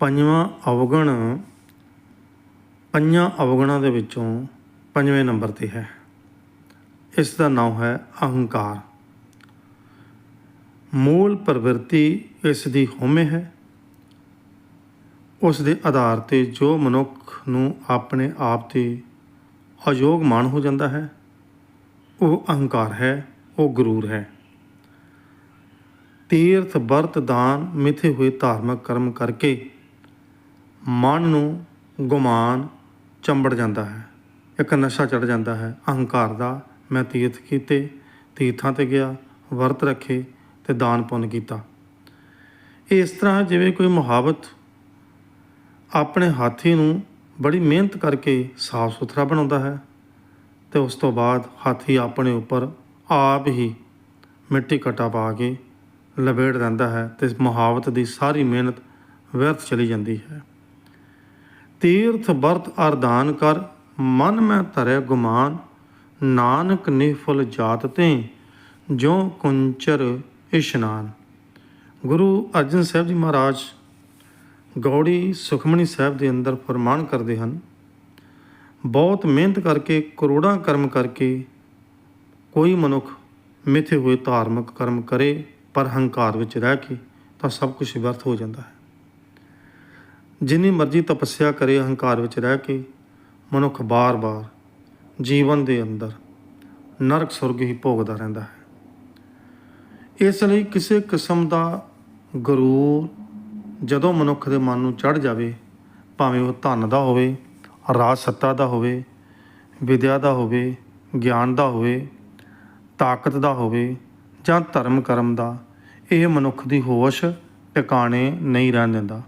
ਪੰਜਵਾਂ ਅਵਗਣ ਪੰਜਾਂ ਅਵਗਣਾਂ ਦੇ ਵਿੱਚੋਂ ਪੰਜਵੇਂ ਨੰਬਰ ਤੇ ਹੈ। ਇਸ ਦਾ ਨਾਮ ਹੈ ਅਹੰਕਾਰ। ਮੂਲ ਪ੍ਰਵਿਰਤੀ ਇਸ ਦੀ ਹਉਮੈ ਹੈ। ਉਸ ਦੇ ਆਧਾਰ ਤੇ ਜੋ ਮਨੁੱਖ ਨੂੰ ਆਪਣੇ ਆਪ ਤੇ ਅਯੋਗ ਮਾਨ ਹੋ ਜਾਂਦਾ ਹੈ, ਉਹ ਅਹੰਕਾਰ ਹੈ, ਉਹ ਗਰੂਰ ਹੈ। ਤੀਰਥ, ਵਰਤ, ਦਾਨ, ਮਿਥੇ ਹੋਏ ਧਾਰਮਿਕ ਕਰਮ ਕਰਕੇ ਮਨ ਨੂੰ ਗੁਮਾਨ ਚੰਬੜ ਜਾਂਦਾ ਹੈ। ਇੱਕ ਨਸ਼ਾ ਚੜ ਜਾਂਦਾ ਹੈ। ਅਹੰਕਾਰ ਦਾ ਮੈਂ ਤੀਰਥ ਕੀਤੇ, ਤੀਰਥਾਂ ਤੇ ਗਿਆ, ਵਰਤ ਰੱਖੇ ਤੇ ਦਾਨ ਪੁੰਨ ਕੀਤਾ। ਇਸ ਤਰ੍ਹਾਂ ਜਿਵੇਂ ਕੋਈ ਮੁਹਾਵਤ ਆਪਣੇ ਹਾਥੀ ਨੂੰ ਬੜੀ ਮਿਹਨਤ ਕਰਕੇ ਸਾਫ਼ ਸੁਥਰਾ ਬਣਾਉਂਦਾ ਹੈ ਤੇ ਉਸ ਤੋਂ ਬਾਅਦ ਹਾਥੀ ਆਪਣੇ ਉੱਪਰ ਆਪ ਹੀ ਮਿੱਟੀ ਕਟਾ ਪਾ ਕੇ ਲਪੇਟ ਦਿੰਦਾ ਹੈ ਤੇ ਮੁਹਾਵਤ ਦੀ ਸਾਰੀ ਮਿਹਨਤ ਵਿਅਰਥ ਚਲੀ ਜਾਂਦੀ ਹੈ। ਤੀਰਥ ਵਰਤ ਅਰਦਾਨ ਕਰ, ਮਨ ਮੈਂ ਧਰੈ ਗੁਮਾਨ, ਨਾਨਕ ਨਿਫਲ ਜਾਤ ਤੇ ਜੋ ਕੁੰਚਰ ਇਸ਼ਨਾਨ। ਗੁਰੂ ਅਰਜਨ ਸਾਹਿਬ ਜੀ ਮਹਾਰਾਜ ਗੌੜੀ ਸੁਖਮਣੀ ਸਾਹਿਬ ਦੇ ਅੰਦਰ ਫਰਮਾਨ ਕਰਦੇ ਹਨ, ਬਹੁਤ ਮਿਹਨਤ ਕਰਕੇ, ਕਰੋੜਾਂ ਕਰਮ ਕਰਕੇ ਕੋਈ ਮਨੁੱਖ ਮਿੱਥੇ ਹੋਏ ਧਾਰਮਿਕ ਕਰਮ ਕਰੇ, ਪਰ ਹੰਕਾਰ ਵਿੱਚ ਰਹਿ ਕੇ ਤਾਂ ਸਭ ਕੁਝ ਵਿਅਰਥ ਹੋ ਜਾਂਦਾ ਹੈ। ਜਿੰਨੀ ਮਰਜ਼ੀ ਤਪੱਸਿਆ ਕਰੇ, ਅਹੰਕਾਰ ਵਿੱਚ ਰਹਿ ਕੇ ਮਨੁੱਖ ਬਾਰ-ਬਾਰ ਜੀਵਨ ਦੇ ਅੰਦਰ ਨਰਕ ਸੁਰਗ ਹੀ ਭੋਗਦਾ ਰਹਿੰਦਾ ਹੈ। ਇਸ ਲਈ ਕਿਸੇ ਕਿਸਮ ਦਾ ਗਰੂਰ ਜਦੋਂ ਮਨੁੱਖ ਦੇ ਮਨ ਨੂੰ ਚੜ ਜਾਵੇ, ਭਾਵੇਂ ਉਹ ਧਨ ਦਾ ਹੋਵੇ ਰਾਜ ਸੱਤਾ ਦਾ ਹੋਵੇ, ਵਿਦਿਆ ਦਾ ਹੋਵੇ, ਗਿਆਨ ਦਾ ਹੋਵੇ, ਤਾਕਤ ਦਾ ਹੋਵੇ ਜਾਂ ਧਰਮ ਕਰਮ ਦਾ, ਇਹ ਮਨੁੱਖ ਦੀ ਹੋਸ਼ ਟਿਕਾਣੇ ਨਹੀਂ ਰਹਿਣ ਦਿੰਦਾ।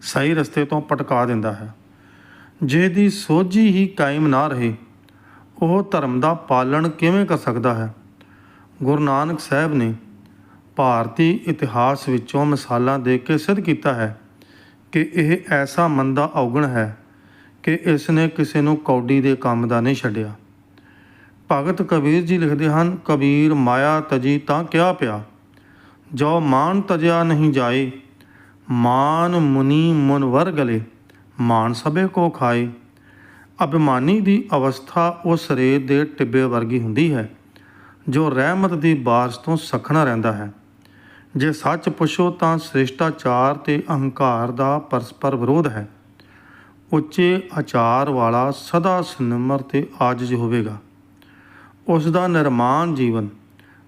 ਸਹੀ ਰਸਤੇ ਤੋਂ ਭਟਕਾ ਦਿੰਦਾ ਹੈ। ਜੇ ਦੀ ਸੋਝੀ ਹੀ ਕਾਇਮ ਨਾ ਰਹੇ, ਉਹ ਧਰਮ ਦਾ ਪਾਲਣ ਕਿਵੇਂ ਕਰ ਸਕਦਾ ਹੈ? ਗੁਰੂ ਨਾਨਕ ਸਾਹਿਬ ਨੇ ਭਾਰਤੀ ਇਤਿਹਾਸ ਵਿੱਚੋਂ ਮਿਸਾਲਾਂ ਦੇ ਕੇ ਸਿੱਧ ਕੀਤਾ ਹੈ ਕਿ ਇਹ ਐਸਾ ਮੰਦਾ ਔਗਣ ਹੈ ਕਿ ਇਸ ਨੇ ਕਿਸੇ ਨੂੰ ਕੌਡੀ ਦੇ ਕੰਮ ਦਾ ਨਹੀਂ ਛੱਡਿਆ। ਭਗਤ ਕਬੀਰ ਜੀ ਲਿਖਦੇ ਹਨ, ਕਬੀਰ ਮਾਇਆ ਤਜੀ ਤਾਂ ਕਿਆ ਪਿਆ? ਜੋ ਮਾਨ ਤਜਿਆ ਨਹੀਂ ਜਾਏ ਮਾਨ ਮੁਨੀ ਮੁਨਵਰ ਗਲੇ, ਮਾਨ ਸਭੇ ਕੋ ਖਾਏ। ਅਭਿਮਾਨੀ ਦੀ ਅਵਸਥਾ ਉਸ ਰੇਤ ਦੇ ਟਿੱਬੇ ਵਰਗੀ ਹੁੰਦੀ ਹੈ, ਜੋ ਰਹਿਮਤ ਦੀ ਬਾਰਿਸ਼ ਤੋਂ ਸਖਣਾ ਰਹਿੰਦਾ ਹੈ। ਜੇ ਸੱਚ ਪੁੱਛੋ ਤਾਂ ਸ੍ਰਿਸ਼ਟਾਚਾਰ ਤੇ ਅਹੰਕਾਰ ਦਾ ਪਰਸਪਰ ਵਿਰੋਧ ਹੈ। ਉੱਚੇ ਆਚਾਰ ਵਾਲਾ ਸਦਾ ਸਿਮਰ ਤੇ ਆਜਿਜ਼ ਹੋਵੇਗਾ। ਉਸ ਦਾ ਨਿਰਮਾਨ ਜੀਵਨ,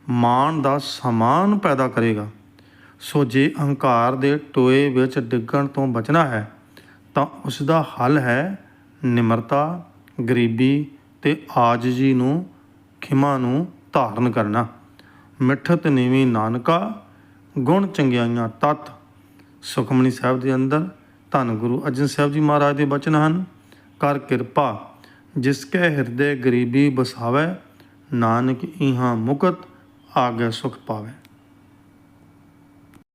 ਮਾਨ ਦਾ ਸਮਾਨ ਪੈਦਾ ਕਰੇਗਾ। ਸੋ ਜੇ ਅਹੰਕਾਰ ਦੇ ਟੋਏ ਵਿੱਚ ਡਿੱਗਣ ਤੋਂ ਬਚਣਾ ਹੈ, ਤਾਂ ਉਸ ਦਾ ਹੱਲ ਹੈ ਨਿਮਰਤਾ, ਗਰੀਬੀ ਤੇ ਆਜਜੀ ਨੂੰ, ਖਿਮਾ ਨੂੰ ਧਾਰਨ ਕਰਨਾ। ਮਿੱਠਤ ਨੀਵੀਂ ਨਾਨਕਾ, ਗੁਣ ਚੰਗਿਆਈਆਂ ਤਤ। ਸੁਖਮਨੀ ਸਾਹਿਬ ਦੇ ਅੰਦਰ ਧੰਨ ਗੁਰੂ ਅਰਜਨ ਸਾਹਿਬ ਜੀ ਮਹਾਰਾਜ ਦੇ ਬਚਨ ਹਨ, ਕਰ ਕਿਰਪਾ, ਜਿਸ ਕੈ ਹਿਰਦੇ ਗਰੀਬੀ ਬਸਾਵੇ ਨਾਨਕ ਇਹਾਂ ਮੁਕਤ ਆਗੇ ਸੁਖ ਪਾਵੇ।